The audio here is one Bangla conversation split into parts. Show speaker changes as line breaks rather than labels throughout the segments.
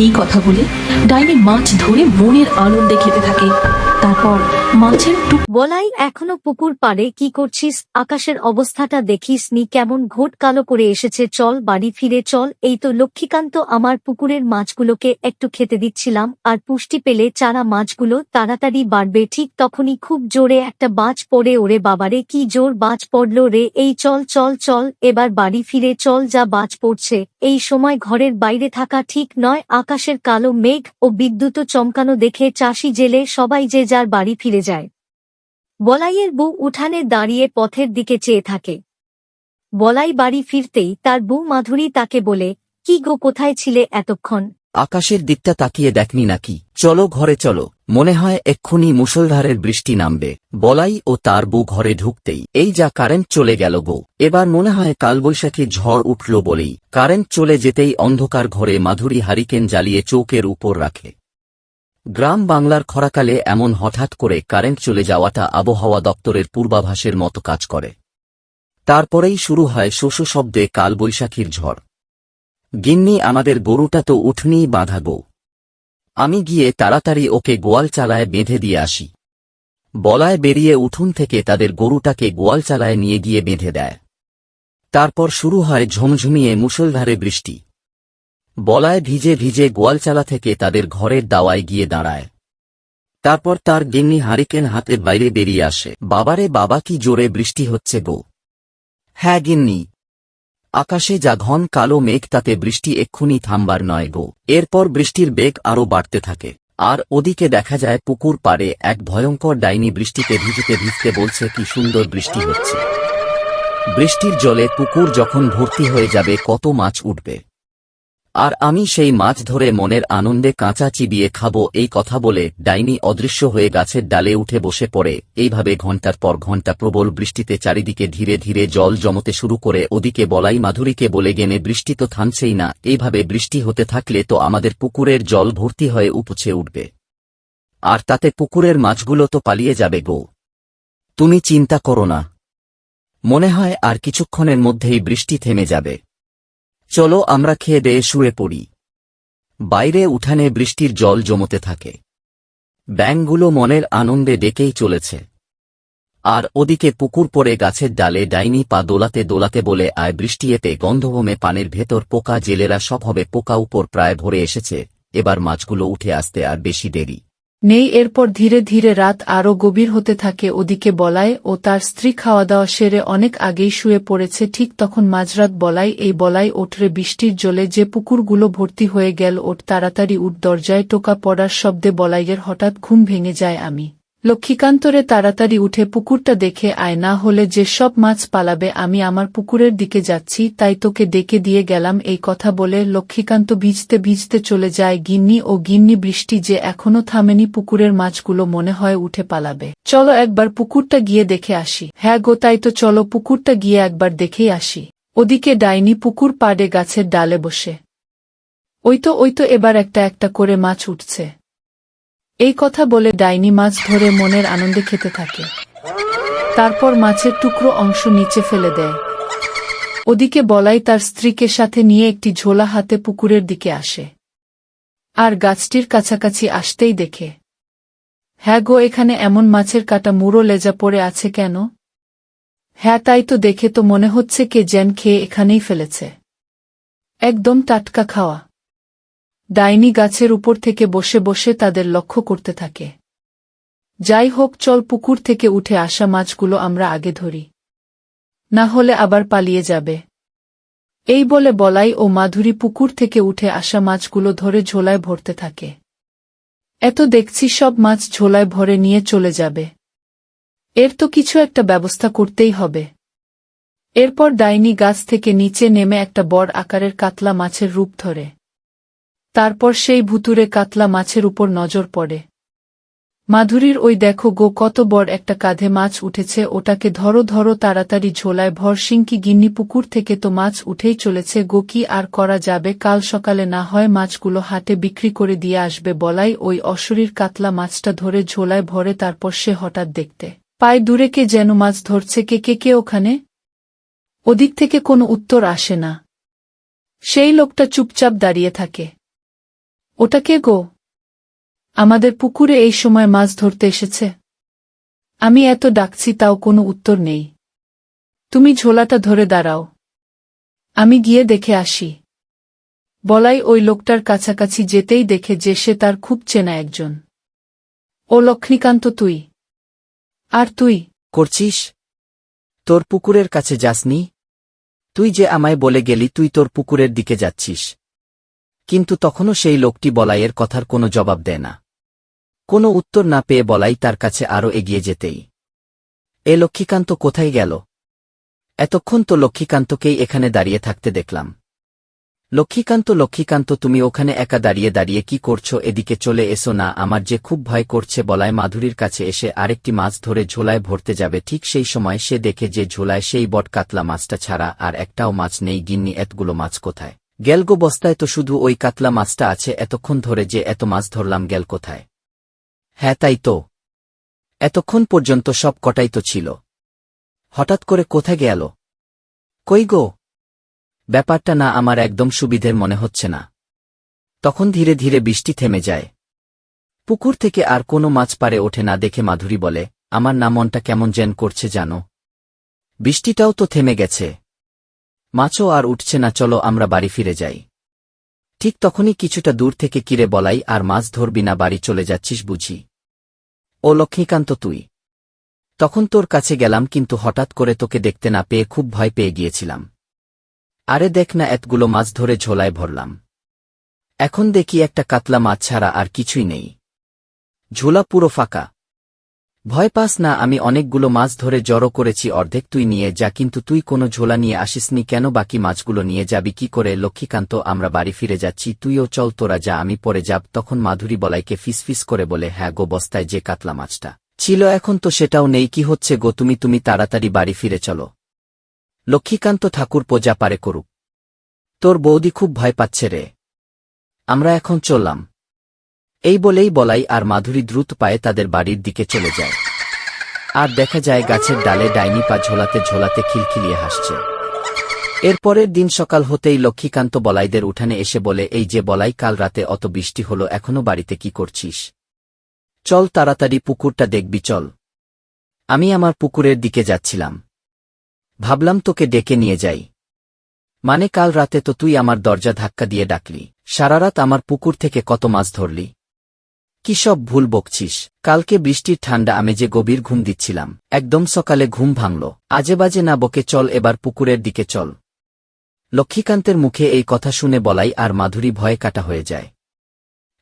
এই কথা বলে ডাইনি মাছ ধরে মনের আনন্দে খেতে থাকে। তারপর মাছের
বলাই এখনও পুকুর পাড়ে কি করছিস? আকাশের অবস্থাটা দেখিস নি কেমন ঘোট কালো করে এসেছে। চল বাড়ি ফিরে চল। এই তো লক্ষ্মীকান্ত আমার পুকুরের মাছগুলোকে একটু খেতে দিচ্ছিলাম আর পুষ্টি পেলে চারা মাছগুলো তাড়াতাড়ি বাড়বে। ঠিক তখনই খুব জোরে একটা বাজ পড়ে ওরে বাবারে, কি জোর বাজ পড়ল রে। এই চল চল চল, এবার বাড়ি ফিরে চল যা বাজ পড়ছে। এই সময় ঘরের বাইরে থাকা ঠিক নয়, আকাশের কালো মেঘ ও বিদ্যুৎ চমকানো দেখে চাষি জেলে সবাই যে যার বাড়ি ফিরে যায়। বলাইয়ের বউ উঠানে দাঁড়িয়ে পথের দিকে চেয়ে থাকে। বলাই বাড়ি ফিরতেই তার বউ মাধুরী তাকে বলে, কি গো, কোথায় ছিলে এতক্ষণ?
আকাশের দিকটা তাকিয়ে দেখনি নাকি? চলো ঘরে চলো। মনে হয় এক্ষুনি মুষলধারের বৃষ্টি নামবে। বলাই ও তার বউ ঘরে ঢুকতেই এই যা কারেন্ট চলে গেল গো। এবার মনে হয় কালবৈশাখী ঝড় উঠল বলেই। কারেন্ট চলে যেতেই অন্ধকার ঘরে মাধুরী হারিকেন জ্বালিয়ে চৌকের উপর রাখে। গ্রাম বাংলার খরাকালে এমন হঠাৎ করে কারেন্ট চলে যাওয়াটা আবহাওয়া দপ্তরের পূর্বাভাসের মতো কাজ করে। তারপরেই শুরু হয় শোষ শব্দে কালবৈশাখীর ঝড়। গিন্নি, আমাদের গরুটা তো উঠনিই বাঁধা গো আমি গিয়ে তাড়াতাড়ি ওকে গোয়াল চালায় বেঁধে দিয়ে আসি। বলায় বেরিয়ে উঠুন থেকে তাদের গরুটাকে গোয়াল চালায় নিয়ে গিয়ে বেঁধে দেয়। তারপর শুরু হয় ঝমঝমিয়ে মুষলধারে বৃষ্টি। বলায় ভিজে ভিজে গোয়ালচালা থেকে তাদের ঘরের দাওয়ায় গিয়ে দাঁড়ায়। তারপর তার গিন্নি হারিকেন হাতের বাইরে বেরিয়ে আসে। বাবারে বাবা, কি জোরে বৃষ্টি হচ্ছে গো। হ্যাঁ গিন্নি। আকাশে যা ঘন কালো মেঘ, তাতে বৃষ্টি এক্ষুনি থামবার নয় গো। এরপর বৃষ্টির বেগ আরও বাড়তে থাকে। আর ওদিকে দেখা যায় পুকুর পাড়ে এক ভয়ঙ্কর ডাইনি বৃষ্টিতে ভিজতে ভিজতে বলছে, কি সুন্দর বৃষ্টি হচ্ছে। বৃষ্টির জলে পুকুর যখন ভর্তি হয়ে যাবে, কত মাছ উঠবে। আর আমি সেই মাছ ধরে মনের আনন্দে কাঁচা চিবিয়ে খাব, এই কথা বলে ডাইনি অদৃশ্য হয়ে গাছের ডালে উঠে বসে পড়ে। এইভাবে ঘণ্টার পর ঘণ্টা প্রবল বৃষ্টিতে চারিদিকে ধীরে ধীরে জল জমতে শুরু করে, ওদিকে বলাই মাধুরীকে বলে গেনে বৃষ্টি তো থামছেই না, এইভাবে বৃষ্টি হতে থাকলে তো আমাদের পুকুরের জল ভর্তি হয়ে উপচে উঠবে। আর তাতে পুকুরের মাছগুলো তো পালিয়ে যাবে গো। তুমি চিন্তা করো না। মনে হয় আর কিছুক্ষণের মধ্যেই বৃষ্টি থেমে যাবে। চলো আমরা খেয়ে দেয়ে শুয়ে পড়ি। বাইরে উঠানে বৃষ্টির জল জমতে থাকে। ব্যাঙগুলো মনের আনন্দে ডেকেই চলেছে। আর ওদিকে পুকুর পড়ে গাছের ডালে ডাইনি পা দোলাতে দোলাতে বলে, আয় বৃষ্টি এতে গন্ধভমে পানের ভেতর পোকা জেলেরা সব হবে, পোকা উপর প্রায় ভরে এসেছে। এবার মাছগুলো উঠে আসতে আর বেশি দেরি।
নেই, এরপর ধীরে ধীরে রাত আরও গভীর হতে থাকে ওদিকে বলায় ও তার স্ত্রী খাওয়া দাওয়া সেরে অনেক আগেই শুয়ে পড়েছে, ঠিক তখন মাঝরাত বলাই, এই বলাই ওঠরে বৃষ্টির জলে যে পুকুরগুলো ভর্তি হয়ে গেল ওট তাড়াতাড়ি উঠ, দরজায় টোকা পড়ার শব্দে বলাইয়ের হঠাৎ ঘুম ভেঙে যায় আমি। লক্ষ্মীকান্তরে তাড়াতাড়ি উঠে পুকুরটা দেখে আয়, না হলে যে সব মাছ পালাবে, আমি আমার পুকুরের দিকে যাচ্ছি, তাই তোকে ডেকে দিয়ে গেলাম, এই কথা বলে লক্ষ্মীকান্ত ভিজতে ভিজতে চলে যায়, গিন্নি ও গিন্নি বৃষ্টি যে এখনও থামেনি, পুকুরের মাছগুলো মনে হয় উঠে পালাবে। চলো একবার পুকুরটা গিয়ে দেখে আসি। হ্যাঁ গো, তাই তো চলো পুকুরটা গিয়ে একবার দেখেই আসি। ওদিকে ডাইনি পুকুর পাড়ে গাছের ডালে বসে। ওই তো ওই তো, এবার একটা একটা করে মাছ উঠছে। এই কথা বলে ডাইনি মাছ ধরে মনের আনন্দে খেতে থাকে। তারপর মাছের টুকরো অংশ নিচে ফেলে দেয়। ওদিকে বলাই তার স্ত্রীকে সাথে নিয়ে একটি ঝোলা হাতে পুকুরের দিকে আসে। আর গাছটির কাছাকাছি আসতেই দেখে। হ্যাঁ গো, এখানে এমন মাছের কাটা মুড়ো লেজা পড়ে আছে কেন? হ্যাঁ তাই তো দেখে তো মনে হচ্ছে কে জ্যান খেয়ে এখানেই ফেলেছে। একদম টাটকা খাওয়া। ডাইনি গাছের উপর থেকে বসে বসে তাদের লক্ষ্য করতে থাকে। যাই হোক, চল পুকুর থেকে উঠে আসা মাছগুলো আমরা আগে ধরি। না হলে আবার পালিয়ে যাবে। এই বলে বলাই ও মাধুরী পুকুর থেকে উঠে আসা মাছগুলো ধরে ঝোলায় ভরতে থাকে। এত দেখছি সব মাছ ঝোলায় ভরে নিয়ে চলে যাবে। এর তো কিছু একটা ব্যবস্থা করতেই হবে। এরপর ডাইনি গাছ থেকে নিচে নেমে একটা বড় আকারের কাতলা মাছের রূপ ধরে। তারপর সেই ভুতুরে কাতলা মাছের উপর নজর পড়ে। মাধুরীর ওই দেখো গো কত বড় একটা কাঁধে মাছ উঠেছে, ওটাকে ধরো ধরো তাড়াতাড়ি ঝোলায় ভর সিংকি গিন্নি পুকুর থেকে তো মাছ উঠেই চলেছে, গো কি আর করা যাবে, কাল সকালে না হয় মাছগুলো হাটে বিক্রি করে দিয়ে আসবে বলাই ওই অশরীর কাতলা মাছটা ধরে ঝোলায় ভরে তারপর সে হঠাৎ দেখতে পায়, দূরে কে যেন মাছ ধরছে, কে কে কে ওখানে? ওদিক থেকে কোনো উত্তর আসে না। সেই লোকটা চুপচাপ দাঁড়িয়ে থাকে। ওটা কে গো? আমাদের পুকুরে এই সময় মাছ ধরতে এসেছে। আমি এত ডাকছি তাও কোনো উত্তর নেই। তুমি ঝোলাটা ধরে দাঁড়াও। আমি গিয়ে দেখে আসি। বলাই ওই লোকটার কাছাকাছি যেতেই দেখে যে সে তার খুব চেনা একজন। ও লক্ষ্মীকান্ত তুই। আর তুই?
করছিস? তোর পুকুরের কাছে যাসনি? তুই যে আমায় বলে গেলি তুই তোর পুকুরের দিকে যাচ্ছিস। কিন্তু তখনও সেই লোকটি বলাইয়ের কথার কোনো জবাব দেয় না। কোনো উত্তর না পেয়ে বলাই তার কাছে আরও এগিয়ে যেতেই। এ লক্ষ্মীকান্ত কোথায় গেল? এতক্ষণ তো লক্ষ্মীকান্তকেই এখানে দাঁড়িয়ে থাকতে দেখলাম। লক্ষ্মীকান্ত লক্ষ্মীকান্ত, তুমি ওখানে একা দাঁড়িয়ে দাঁড়িয়ে কি করছ? এদিকে চলে এসো না, আমার যে খুব ভয় করছে বলায় মাধুরীর কাছে এসে আরেকটি মাছ ধরে ঝোলায় ভরতে যাবে। ঠিক সেই সময় সে দেখে যে ঝোলায় সেই বট কাতলা মাছটা ছাড়া আর একটাও মাছ নেই। গিন্নি, এতগুলো মাছ কোথায়? গেলগো বস্তায় তো শুধু ওই কাতলা মাছটা আছে এতক্ষণ ধরে যে এত মাছ ধরলাম গেল কোথায়? হ্যাঁ তাই তো। এতক্ষণ পর্যন্ত সব কটাই তো ছিল। হঠাৎ করে কোথায় গেল? কই গো? ব্যাপারটা না আমার একদম সুবিধের মনে হচ্ছে না। তখন ধীরে ধীরে বৃষ্টি থেমে যায়। পুকুর থেকে আর কোনো মাছ পারে ওঠে না দেখে মাধুরী বলে, আমার না মনটা কেমন যেন করছে জানো? বৃষ্টিটাও তো থেমে গেছে। মাছও আর উঠছে না, চলো আমরা বাড়ি ফিরে যাই। ঠিক তখনই কিছুটা দূর থেকে কিরে বলাই, আর মাছ ধরবি না, বাড়ি চলে যাচ্ছিস বুঝি? ও লক্ষ্মীকান্ত, তুই? তখন তোর কাছে গেলাম, কিন্তু হঠাৎ করে তোকে দেখতে না পেয়ে খুব ভয় পেয়ে গিয়েছিলাম। আরে দেখ না, এতগুলো মাছ ধরে ঝোলায় ভরলাম। এখন দেখি একটা কাতলা মাছ ছাড়া আর কিছুই নেই। ঝোলা পুরো ফাঁকা। ভয় পাস না, আমি অনেকগুলো মাছ ধরে জড়ো করেছি, অর্ধেক তুই নিয়ে যা, কিন্তু তুই কোনো ঝোলা নিয়ে আসিসনি কেন? বাকি মাছগুলো নিয়ে যাবি কি করে? লক্ষ্মীকান্ত, আমরা বাড়ি ফিরে যাচ্ছি, তুইও চল, তোরা যা, আমি পরে যাব। তখন মাধুরী বলাইকে ফিসফিস করে বলে হ্যাঁ গো, বস্তায় যে কাতলা মাছটা। ছিল এখন তো সেটাও নেই, কি হচ্ছে গো, তুমি তুমি তাড়াতাড়ি বাড়ি ফিরে চলো। লক্ষ্মীকান্ত ঠাকুর পূজা পারে করুক। তোর বৌদি খুব ভয় পাচ্ছে রে। আমরা এখন চললাম। এই বলেই বলাই আর মাধুরী দ্রুত পায়ে তাদের বাড়ির দিকে চলে যায়। আর দেখা যায় গাছের ডালে ডাইনি পা ঝোলাতে ঝোলাতে খিলখিলিয়ে হাসছে। এরপরের দিন সকাল হতেই লক্ষ্মীকান্ত বলাইদের উঠানে এসে বলে, এই যে বলাই, কাল রাতে অত বৃষ্টি হলো, এখনও বাড়িতে কি করছিস? চল তাড়াতাড়ি পুকুরটা দেখবি, চল। আমি আমার পুকুরের দিকে যাচ্ছিলাম। ভাবলাম তোকে ডেকে নিয়ে যাই। মানে কাল রাতে তো তুই আমার দরজা ধাক্কা দিয়ে ডাকলি। সারারাত আমার পুকুর থেকে কত মাছ ধরলি। কি সব ভুল বকছিস? কালকে বৃষ্টির ঠান্ডা আমি যে গভীর ঘুম দিচ্ছিলাম। একদম সকালে ঘুম ভাঙল। আজে বাজে না বকে চল, এবার পুকুরের দিকে চল। লক্ষ্মীকান্তের মুখে এই কথা শুনে বলাই আর মাধুরী ভয়ে কাটা হয়ে যায়।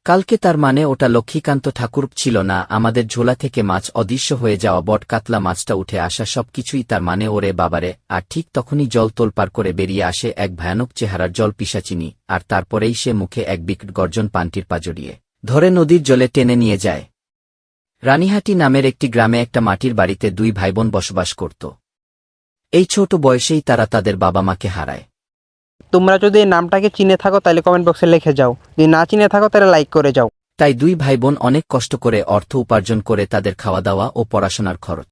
কালকে তার মানে ওটা লক্ষ্মীকান্ত ঠাকুর ছিল না, আমাদের ঝোলা থেকে মাছ অদৃশ্য হয়ে যাওয়া বট কাতলা মাছটা উঠে আসা সবকিছুই তার মানে ওরে বাবারে, আর ঠিক তখনই জল তোলপার করে বেরিয়ে আসে এক ভয়ানক চেহারার জল পিসাচিনি, আর তারপরেই সে মুখে এক বিকট গর্জন পান্টির পা জড়িয়ে ধরে নদীর জলে টেনে নিয়ে যায়। রানীহাটি নামের একটি গ্রামে একটা মাটির বাড়িতে দুই ভাইবোন বসবাস করত। এই ছোট বয়সেই তারা তাদের বাবা মাকে হারায়।
তোমরা যদি এই নামটাকে চিনে থাকো তাহলে কমেন্ট বক্সে লিখে যাও। যদি না চিনে থাকো তাহলে লাইক করে যাও।
তাই দুই ভাইবোন অনেক কষ্ট করে অর্থ উপার্জন করে তাদের খাওয়া দাওয়া ও পড়াশোনার খরচ